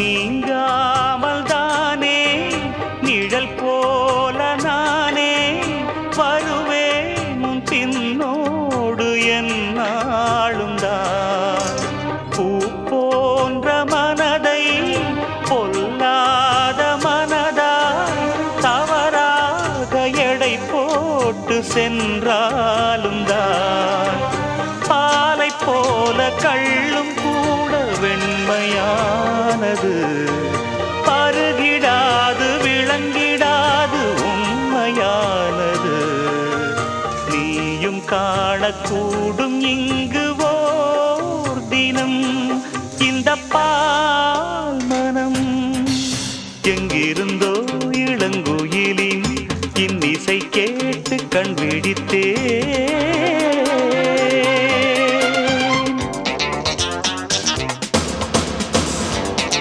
நீங்காமல் தானே நிழல் போல நானே வருவேன் உன் பின்னோடு என்னாலும் தான். பூ போன்ற மனதை பொல்லாத மனதா தவறாக எடை போட்டு சென்றாலும் தான். பாலை போல கள்ளும் கூட வெண்மையா மனது பருகிடாது விளங்கிடாது உண்மையானது. நீயும் காணக்கூடும் இங்கு ஓர் தினம் இந்த பால் மனம். எங்கிருந்தோ இளங்குயிலின் இன்னிசை கேட்டு கண் விழித்தே